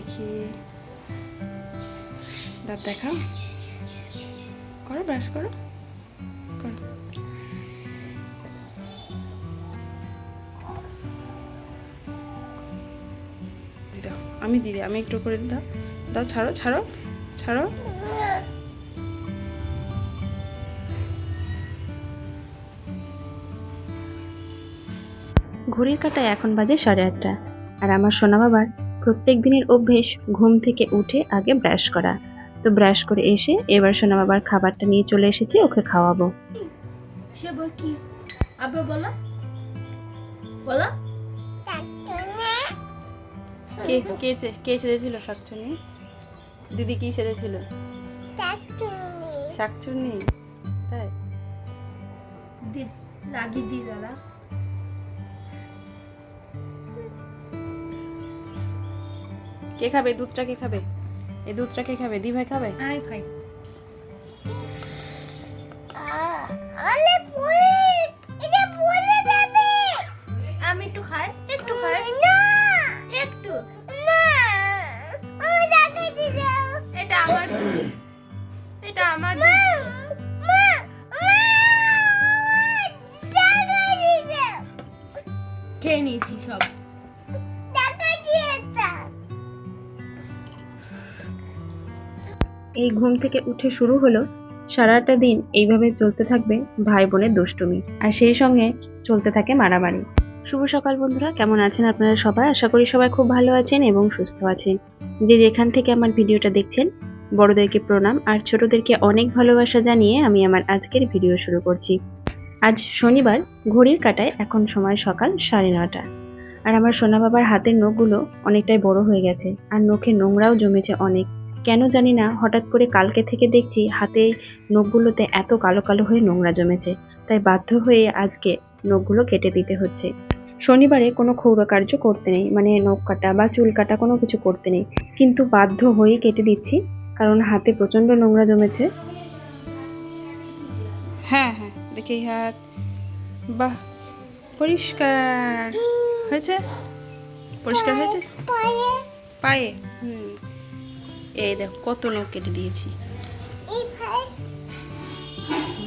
দেখি। দাঁত দেখাও। করো ব্রাশ করো। দাও। আমি দিদি আমি একটু করে দাও। দাও, ছাড়ো ছাড়ো ছাড়ো। ঘড়ির কাঁটায় এখন বাজে সাড়ে আটটা, আর আমার সোনা বাবার প্রত্যেক দিনের অভ্যেস ঘুম থেকে উঠে আগে ব্রাশ করা। তো ব্রাশ করে এসে এবার সোনা বাবার খাবারটা নিয়ে চলে এসেছি ওকে খাওয়াবো। সে বল কি? আবার বলো। বলো। কে কে কে সেরেছিল শাকচুনি? দিদি কি সেরেছিল শাকচুনি। তাই? দি লাগি দি দাদা। কে খাবে? দুধটা কে খাবে? এই দুধটা কে খাবে? দি ভাই খাবে? আমি খাই। আমি একটু খাই একটু খাই। একটু। এটা আমার এটা আমার। খেয়ে নিয়েছি সব। এই ঘুম থেকে উঠে শুরু হলো, সারাটা দিন এইভাবে চলতে থাকবে ভাই বোনের দুষ্টুমি। আর সেই সঙ্গে চলতে থাকে মারামারি। শুভ সকাল বন্ধুরা, কেমন আছেন আপনারা সবাই? আশা করি সবাই খুব ভালো আছেন এবং সুস্থ আছেন। যে যেখান থেকে আমার ভিডিওটা দেখছেন, বড়দেরকে প্রণাম আর ছোটদেরকে অনেক ভালোবাসা জানিয়ে আমি আমার আজকের ভিডিও শুরু করছি। আজ শনিবার, ঘড়ির কাটায় এখন সময় সকাল সাড়ে নটা আর আমার সোনা বাবার হাতের নখগুলো অনেকটাই বড় হয়ে গেছে, আর নখে নোংরাও জমেছে অনেক। কেন জানি না হঠাৎ করে কালকে থেকে দেখছি হাতে নখগুলোতে এত কালো কালো হয়ে নোংরা জমেছে তাই বাধ্য হয়ে আজকে নখগুলো কেটে দিতে হচ্ছে। শনিবারে কোনো ক্ষৌর কার্য করতে নেই মানে নখ কাটা বা চুল কাটা কোনো কিছু করতে নেই কিন্তু বাধ্য হয়েই কেটে দিচ্ছি কারণ হাতে প্রচণ্ড নোংরা জমেছে। হ্যাঁ হ্যাঁ দেখি এই হাত বাহ পরিষ্কার হয়েছে? পরিষ্কার হয়েছে? পায়ে হুম। এই দেখো কত নখ কেটে দিয়েছি।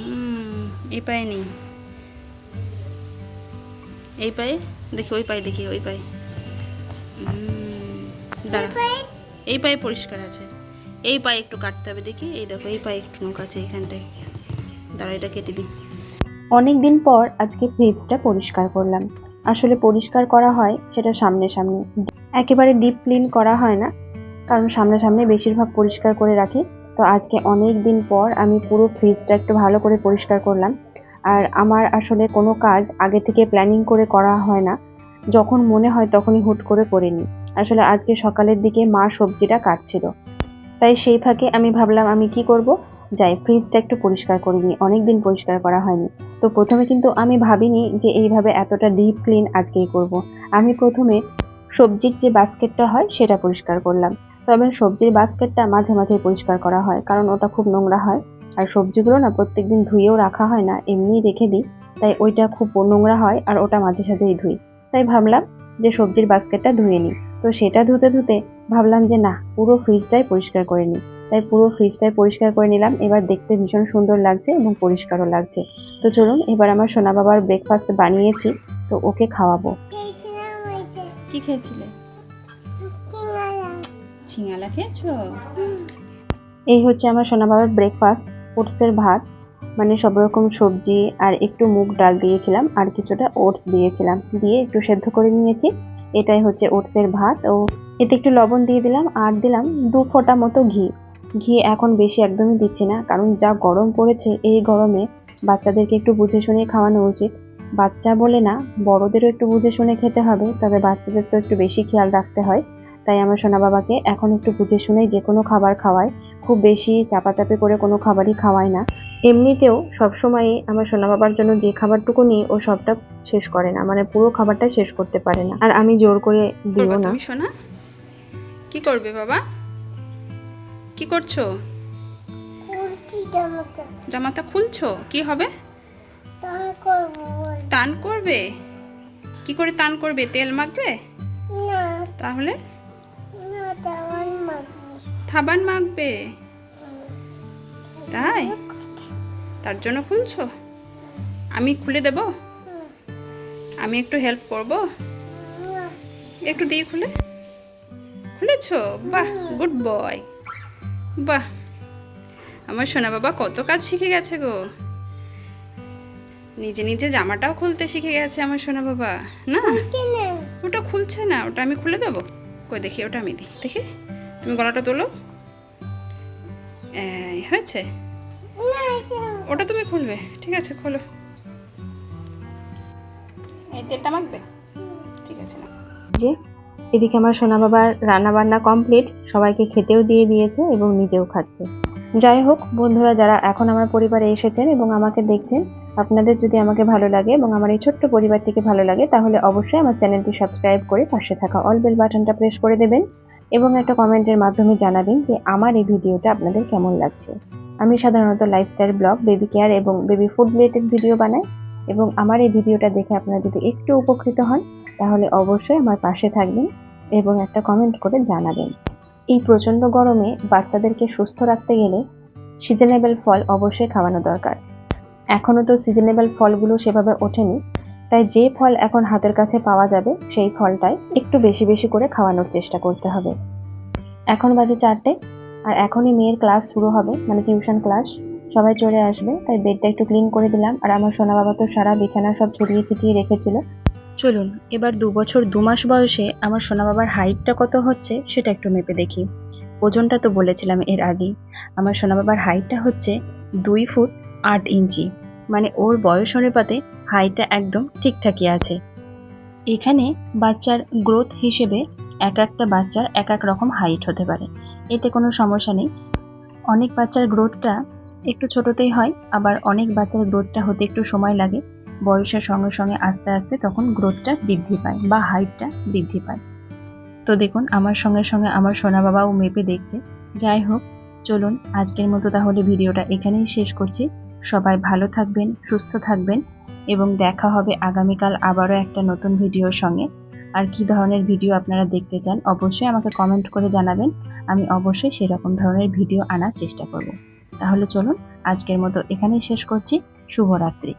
হুম এই পায়ে নেই। এই পায়ে? দেখি ওই পায়ে দেখি ওই পায়ে। দাঁড়া। এই পায়ে। পরিষ্কার আছে। এই পায়ে একটু কাটতে হবে দেখি। এই দেখো এই পায়ে একটু নখ আছে এইখানটায় দাঁড়া এটা কেটে দিই। অনেক দিন পর আজকে ফ্রিজটা পরিষ্কার করলাম। আসলে পরিষ্কার করা হয় সেটা সামনে সামনে একেবারে ডিপ ক্লিন করা হয় না। কারণ সামনে সামনে বেশিরভাগ পরিষ্কার করে রাখি। তো আজকে অনেক দিন পর আমি পুরো ফ্রিজটা একটু ভালো করে পরিষ্কার করলাম। আর আমার আসলে কোনো কাজ আগে থেকে প্ল্যানিং করে করা হয় না। যখন মনে হয় তখনই হুট করে করে নিই। আসলে আজকে সকালের দিকে মা সবজিটা কাটছিল। তাই সেই ফাঁকে আমি ভাবলাম আমি কি করব? যাই ফ্রিজটা একটু পরিষ্কার করে নিই। অনেকদিন পরিষ্কার করা হয়নি। তো প্রথমে কিন্তু আমি ভাবিনি যে এইভাবে এতটা ডিপ ক্লিন আজকেই করব। আমি প্রথমে সবজির যে বাস্কেটটা হয় সেটা পরিষ্কার করলাম। তবে সবজির বাস্কেটটা মাঝে মাঝে পরিষ্কার করা হয় কারণ ওটা খুব নোংরা হয়। আর সবজিগুলো না প্রত্যেকদিন ধুয়েও রাখা হয় না এমনিই রেখে দিই। তাই ওইটা খুব নোংরা হয় আর ওটা মাঝে সাঝেই ধুই। তাই ভাবলাম যে সবজির বাস্কেটটা ধুয়ে নিই। তো সেটা ধুতে ধুতে ভাবলাম যে না পুরো ফ্রিজটাই পরিষ্কার করে নিই। তাই পুরো ফ্রিজটাই পরিষ্কার করে নিলাম। এবার দেখতে ভীষণ সুন্দর লাগছে এবং পরিষ্কারও লাগছে। তো চলুন এবার আমার সোনা বাবার ব্রেকফাস্ট বানিয়েছি। তো ওকে খাওয়াবো। কি খেয়েছিলে? ঝিঙালা খেয়েছো? এই হচ্ছে আমার সোনা বাবার ব্রেকফাস্ট ওটসের ভাত মানে সব রকম সবজি আর একটু মুগ ডাল দিয়েছিলাম আর কিছুটা ওটস দিয়েছিলাম। দিয়ে একটু সেদ্ধ করে নিয়েছি। এটাই হচ্ছে ওটসের ভাত। ও, এতে একটু লবণ দিয়ে দিলাম আর দিলাম দু ফোঁটা মতো ঘি। ঘি এখন বেশি একদমই দিচ্ছি না, কারণ যা গরম পড়েছে এই গরমে বাচ্চাদেরকে একটু বুঝে শুনে খাওয়ানো উচিত। বাচ্চা বলে না, বড়দেরও একটু বুঝে শুনে খেতে হবে, তবে বাচ্চাদের তো একটু বেশি খেয়াল রাখতে হয়। তাই আমার সোনা বাবাকে এখন একটু বুঝে শুনেই যে কোনো খাবার খাওয়াই খুব বেশি চাপাচাপি করে কোনো খাবারই খাওয়াই না। এমনিতেও সবসময়ই আমার সোনা বাবার জন্য যে খাবারটুকু নিই ও সবটা শেষ করে না মানে পুরো খাবারটা শেষ করতে পারে না। আর আমি জোর করে দিও না। তুমি শোনা কি করবে বাবা? কি করছ? জামাটা খুলছো? কি হবে? টান করবে কি করে টান করবে? তেল মাখবে? তাহলে? সাবান মাখবে? তাই? তার জন্য খুলছো? আমি খুলে দেব? আমি একটু হেল্প করব? একটু দিয়ে খুলে। খুলেছো? বাহ গুড বয় বাহ আমার সোনা বাবা কত কাজ শিখে গেছে গো। নিজে নিজে জামাটাও খুলতে শিখে গেছে আমার সোনা বাবা না। ওটা খুলছে না ওটা আমি খুলে দেবো? কই দেখি ওটা আমি দিই। দেখি। তুমি গলাটা তোলো। হয়েছে? ওটা তুমি খুলবে। ঠিক আছে, খোলো। তেলটা মাখবে? ঠিক আছে যে, এদিকে আমার সোনা বাবার রান্না বান্না কমপ্লিট সবাইকে খেতেও দিয়ে দিয়েছে এবং নিজেও খাচ্ছে। যাই হোক, বন্ধুরা, যারা এখন আমার পরিবারে এসেছেন এবং আমাকে দেখছেন, আপনাদের যদি আমাকে ভালো লাগে এবং আমার এই ছোট্ট পরিবারটিকে ভালো লাগে, তাহলে অবশ্যই আমার চ্যানেলটি সাবস্ক্রাইব করে পাশে থাকা অল বেল বাটনটা প্রেস করে দেবেন। এবং একটা কমেন্টের মাধ্যমে জানাবেন যে আমার এই ভিডিওটা আপনাদের কেমন লাগছে। আমি সাধারণত লাইফস্টাইল ব্লগ বেবি কেয়ার এবং বেবি ফুড রিলেটেড ভিডিও বানাই এবং আমার এই ভিডিওটা দেখে আপনারা যদি একটু উপকৃত হন, তাহলে অবশ্যই আমার পাশে থাকবেন এবং একটা কমেন্ট করে জানাবেন। এই প্রচণ্ড গরমে বাচ্চাদেরকে সুস্থ রাখতে গেলে সিজনেবল ফল অবশ্যই খাওয়ানো দরকার। এখনও তো সিজনেবল ফলগুলো সেভাবে ওঠেনি তাই যে ফল এখন হাতের কাছে পাওয়া যাবে, সেই ফলটাই একটু বেশি বেশি করে খাওয়ানোর চেষ্টা করতে হবে। এখন বাজে চারটে, আর এখনই মেয়ের ক্লাস শুরু হবে মানে টিউশন ক্লাস। সবাই চলে আসবে, তাই বেডটা একটু ক্লিন করে দিলাম। আর আমার সোনা বাবা তো সারা বিছানা সব ছড়িয়ে ছিটিয়ে রেখেছিল। চলুন, এবার দু বছর, দু মাস বয়সে আমার সোনা বাবার হাইটটা কত হচ্ছে, সেটা একটু মেপে দেখি। ওজনটা তো বলেছিলাম এর আগেই। আমার সোনা বাবার হাইটটা হচ্ছে দুই ফুট আট ইঞ্চি। মানে ওর বয়স অনুপাতে হাইটটা একদম ঠিকঠাকই আছে। এখানে বাচ্চার গ্রোথ হিসেবে এক একটা বাচ্চার এক এক রকম হাইট হতে পারে। এতে কোনো সমস্যা নেই। অনেক বাচ্চার গ্রোথটা একটু ছোটতেই হয়, আবার অনেক বাচ্চার গ্রোথটা হতে একটু সময় লাগে। বয়সের সঙ্গে সঙ্গে আস্তে আস্তে তখন গ্রোথটা বৃদ্ধি পায় বা হাইটটা বৃদ্ধি পায়। তো দেখুন, আমার সঙ্গে সঙ্গে আমার সোনা বাবাও মেপে দেখছে। যাই হোক, চলুন আজকের মতো তাহলে ভিডিওটা এখানেই শেষ করছি। সবাই ভালো থাকবেন, সুস্থ থাকবেন। এবং দেখা হবে আগামীকাল আবারও একটা নতুন ভিডিওর সঙ্গে। আর কি ধরনের ভিডিও আপনারা দেখতে চান, অবশ্যই আমাকে কমেন্ট করে জানাবেন। আমি অবশ্যই সেরকম ধরনের ভিডিও আনার চেষ্টা করব। তাহলে চলুন, আজকের মতো এখানেই শেষ করছি। শুভরাত্রি।